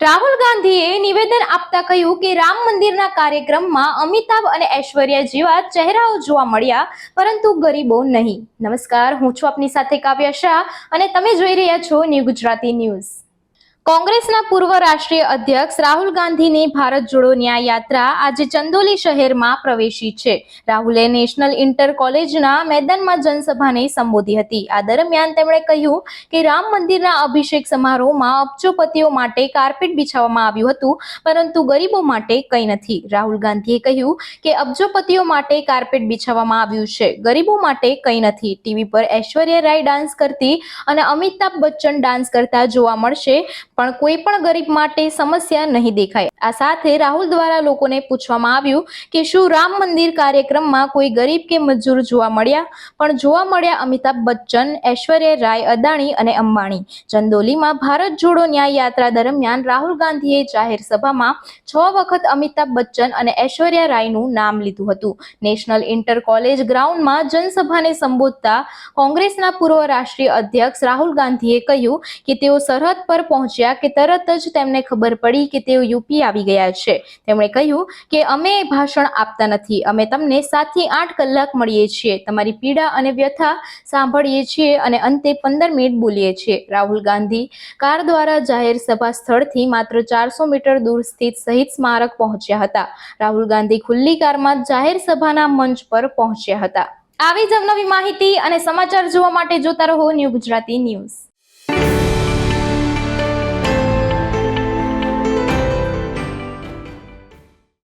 રાહુલ ગાંધીએ નિવેદન આપતા કહ્યું કે રામ મંદિરના કાર્યક્રમમાં અમિતાભ અને ઐશ્વર્યા જેવા ચહેરાઓ જોવા મળ્યા, પરંતુ ગરીબો નહીં. નમસ્કાર, હું છું આપની સાથે કાવ્યા શાહ અને તમે જોઈ રહ્યા છો ન્યૂ ગુજરાતી ન્યૂઝ. કોંગ્રેસના પૂર્વ રાષ્ટ્રીય અધ્યક્ષ રાહુલ ગાંધીની ભારત જોડો ન્યાય યાત્રા આજે ચંદોલી શહેરમાં પ્રવેશી છે. રાહુલે નેશનલ ઇન્ટર કોલેજના મેદાનમાં જનસભાને સંબોધી હતી. આ દરમિયાન તેમણે કહ્યું કે રામ મંદિરના અભિષેક સમારોહમાં અબજોપતિઓ માટે કાર્પેટ બિછાવવામાં આવ્યું હતું, પરંતુ ગરીબો માટે કંઈ નથી. રાહુલ ગાંધીએ કહ્યું કે અબજોપતિઓ માટે કાર્પેટ બિછાવવામાં આવ્યું છે, ગરીબો માટે કંઈ નથી. ટીવી પર ઐશ્વર્યા રાય ડાન્સ કરતી અને અમિતાભ બચ્ચન ડાન્સ કરતા જોવા મળશે પણ કોઈ પણ ગરીબ માટે સમસ્યા નહીં દેખાય. આ સાથે રાહુલ દ્વારા લોકોને પૂછવામાં આવ્યું કે શું રામ મંદિર કાર્યક્રમમાં કોઈ ગરીબ કે મજૂર જોવા મળ્યા? પણ જોવા મળ્યા અમિતાભ બચ્ચન, ઐશ્વર્યા રાય અદાણી અને અંબાણી. ચંદોલીમાં ભારત જોડો ન્યાય યાત્રા દરમિયાન રાહુલ ગાંધીએ જાહેર સભામાં છ વખત અમિતાભ બચ્ચન અને ઐશ્વર્યા રાયનું નામ લીધું હતું. નેશનલ ઇન્ટર કોલેજ ગ્રાઉન્ડમાં જનસભાને સંબોધતા કોંગ્રેસના પૂર્વ રાષ્ટ્રીય અધ્યક્ષ રાહુલ ગાંધીએ કહ્યું કે તેઓ સરહદ પર પહોંચ્યા કે તરત જ તેમને ખબર પડી કે તેઓ યુપી આવી ગયા છે. તેમણે કહ્યું કે અમે ભાષણ આપતા નથી. અમે તમને સાતથી આઠ કલાક મળીએ છીએ. તમારી પીડા અને વ્યથા સાંભળીએ છીએ અને અંતે પંદર મિનિટ બોલીએ છીએ. રાહુલ ગાંધી કાર દ્વારા જાહેર સભા સ્થળથી માત્ર ચારસો મીટર દૂર સ્થિત શહીદ સ્મારક પહોંચ્યા હતા. રાહુલ ગાંધી ખુલ્લી કારમાં જાહેર સભાના મંચ પર પહોંચ્યા હતા. આવી જ અવનવી માહિતી અને સમાચાર જોવા માટે જોતા રહો ન્યૂ ગુજરાતી ન્યૂઝ.